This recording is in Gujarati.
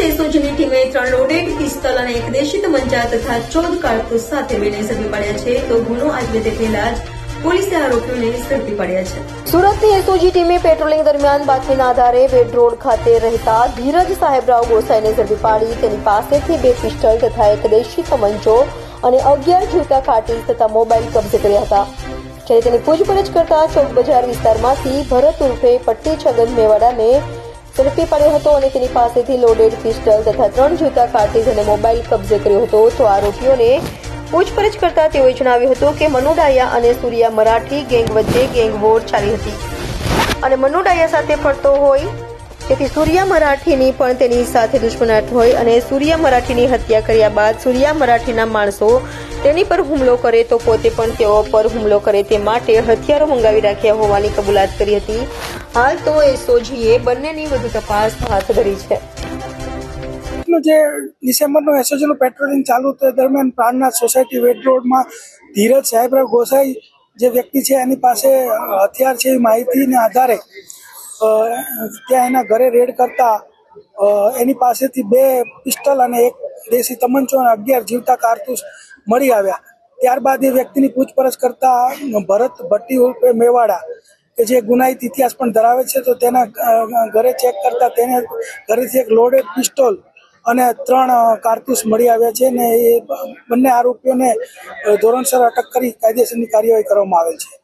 સુરત જેની ટીમે ત્રણ લોડેડ પિસ્તોલ અને એક દેશી તમંચા તથા ચૌદ કારતૂસ સાથે બેને ઝડપી પાડ્યા છે, તો ગુનો આચરે તે પહેલા જ પોલીસે આરોપીઓને ઝડપી પાડ્યા છે. સુરતની એસઓજી ટીમે પેટ્રોલિંગ દરમિયાન બાતમીના આધારે વેડ રોડ ખાતે રહેતા ધીરજ સાહેબરાવ ગોસાઈને ઝડપી પાડી. તેની પાસેથી બે પિસ્ટલ તથા એક દેશી તમંચો અને અગિયાર જીવતા કાર્ટીજ તથા મોબાઈલ કબજે કર્યા હતા. જ્યારે તેની પૂછપરછ કરતા ચોક બજાર વિસ્તારમાંથી ભરત ઉર્ફે પટ્ટી છગન મેવાડાને ઝડપી પાડ્યો હતો અને તેની પાસેથી લોડેડ પિસ્ટલ તથા ત્રણ જૂતા કાર્ટીજ અને મોબાઈલ કબજે કર્યો હતો. તો આરોપીઓને પૂછપરછ કરતા તેઓએ જણાવ્યું હતું કે મનુડાયા અને સૂર્યા મરાઠી ગેંગ વચ્ચે ગેંગ વોર ચાલી હતી. અને મનુડાયા સાથે ફરતો હોય, તેથી સૂર્યા મરાઠીની પણ તેની સાથે દુશ્મનાટ હોય અને સૂર્યા મરાઠીની હત્યા કર્યા બાદ સૂર્યા મરાઠીના માણસો તેની પર હુમલો કરે તો પોતે પણ તેઓ પર હુમલો કરે તે માટે હથિયારો મંગાવી રાખ્યા હોવાની કબૂલાત કરી હતી. હાલ તો એસઓજીએ બંનેની વધુ તપાસ હાથ ધરી છે. જે ડિસેમ્બરનું એસઓજીનું પેટ્રોલિંગ ચાલુ તે દરમિયાન પ્રાણનાથ સોસાયટી વેટ રોડમાં ધીરજ સાહેબરાવ ગોસાઈ જે વ્યક્તિ છે એની પાસે હથિયાર છે એ માહિતીને આધારે ત્યાં એના ઘરે રેડ કરતા એની પાસેથી બે પિસ્ટલ અને એક દેશી તમંચો અને અગિયાર જીવતા કારતૂસ મળી આવ્યા. ત્યારબાદ એ વ્યક્તિની પૂછપરછ કરતા ભરત ભટ્ટી ઉર્ફે મેવાડા કે જે ગુનાહિત ઇતિહાસ પણ ધરાવે છે, તો તેના ઘરે ચેક કરતા તેને ઘરેથી એક લોડેડ પિસ્ટોલ અને ત્રણ કારતૂસ મળી આવ્યા છે ને એ બંને આરોપીઓને ધોરણસર અટક કરી કાયદેસરની કાર્યવાહી કરવામાં આવેલ છે.